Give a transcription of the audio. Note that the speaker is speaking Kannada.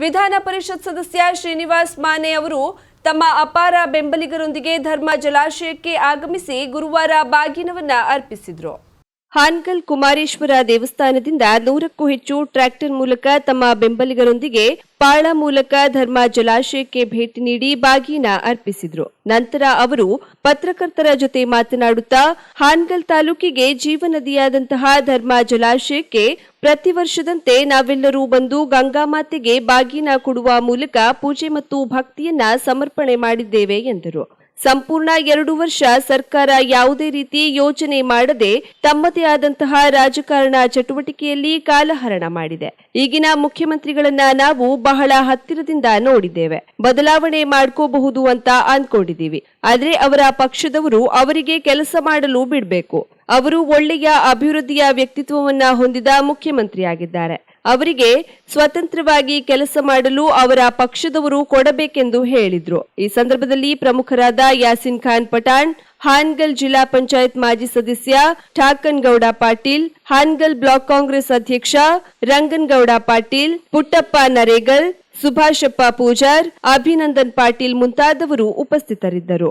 ವಿಧಾನ ಪರಿಷತ್ ಸದಸ್ಯ ಶ್ರೀನಿವಾಸ್ ಮಾನೆ ಅವರು ತಮ್ಮ ಅಪಾರ ಬೆಂಬಲಿಗರೊಂದಿಗೆ ಧರ್ಮ ಜಲಾಶಯಕ್ಕೆ ಆಗಮಿಸಿ ಗುರುವಾರ ಬಾಗಿನವನ್ನ ಅರ್ಪಿಸಿದ್ರು. ಹಾನ್ಗಲ್ ಕುಮಾರೇಶ್ವರ ದೇವಸ್ಥಾನದಿಂದ ನೂರಕ್ಕೂ ಹೆಚ್ಚು ಟ್ರ್ಯಾಕ್ಟರ್ ಮೂಲಕ ತಮ್ಮ ಬೆಂಬಲಿಗರೊಂದಿಗೆ ಪಾಳ ಮೂಲಕ ಧರ್ಮ ಜಲಾಶಯಕ್ಕೆ ಭೇಟಿ ನೀಡಿ ಬಾಗಿನ ಅರ್ಪಿಸಿದ್ರು. ನಂತರ ಅವರು ಪತ್ರಕರ್ತರ ಜೊತೆ ಮಾತನಾಡುತ್ತಾ, ಹಾನ್ಗಲ್ ತಾಲೂಕಿಗೆ ಜೀವನದಿಯಾದಂತಹ ಧರ್ಮ ಜಲಾಶಯಕ್ಕೆ ಪ್ರತಿ ವರ್ಷದಂತೆ ನಾವೆಲ್ಲರೂ ಬಂದು ಗಂಗಾಮಾತೆಗೆ ಬಾಗಿನ ಕೊಡುವ ಮೂಲಕ ಪೂಜೆ ಮತ್ತು ಭಕ್ತಿಯನ್ನ ಸಮರ್ಪಣೆ ಮಾಡಿದ್ದೇವೆ ಎಂದರು. ಸಂಪೂರ್ಣ ಎರಡು ವರ್ಷ ಸರ್ಕಾರ ಯಾವುದೇ ರೀತಿ ಯೋಜನೆ ಮಾಡದೆ ತಮ್ಮದೇ ಆದಂತಹ ರಾಜಕಾರಣ ಚಟುವಟಿಕೆಯಲ್ಲಿ ಕಾಲಹರಣ ಮಾಡಿದೆ. ಈಗಿನ ಮುಖ್ಯಮಂತ್ರಿಗಳನ್ನ ನಾವು ಬಹಳ ಹತ್ತಿರದಿಂದ ನೋಡಿದ್ದೇವೆ. ಬದಲಾವಣೆ ಮಾಡ್ಕೋಬಹುದು ಅಂತ ಅನ್ಕೊಂಡಿದೀವಿ ಆದ್ರೆ ಅವರ ಪಕ್ಷದವರು ಅವರಿಗೆ ಕೆಲಸ ಮಾಡಲು ಬಿಡಬೇಕು. ಅವರು ಒಳ್ಳೆಯ ಅಭಿವೃದ್ಧಿಯ ವ್ಯಕ್ತಿತ್ವವನ್ನ ಹೊಂದಿದ ಮುಖ್ಯಮಂತ್ರಿಯಾಗಿದ್ದಾರೆ. ಅವರಿಗೆ ಸ್ವತಂತ್ರವಾಗಿ ಕೆಲಸ ಮಾಡಲು ಅವರ ಪಕ್ಷದವರು ಕೊಡಬೇಕೆಂದು ಹೇಳಿದ್ರು. ಈ ಸಂದರ್ಭದಲ್ಲಿ ಪ್ರಮುಖರಾದ ಯಾಸಿನ್ ಖಾನ್ ಪಠಾಣ್, ಹಾನ್ಗಲ್ ಜಿಲ್ಲಾ ಪಂಚಾಯತ್ ಮಾಜಿ ಸದಸ್ಯ ಠಾಕನ್ ಗೌಡ ಪಾಟೀಲ್, ಹಾನ್ಗಲ್ ಬ್ಲಾಕ್ ಕಾಂಗ್ರೆಸ್ ಅಧ್ಯಕ್ಷ ರಂಗನ್ಗೌಡ ಪಾಟೀಲ್, ಪುಟ್ಟಪ್ಪ ನರೇಗಲ್, ಸುಭಾಷಪ್ಪ ಪೂಜಾರ್, ಅಭಿನಂದನ್ ಪಾಟೀಲ್ ಮುಂತಾದವರು ಉಪಸ್ಥಿತರಿದ್ದರು.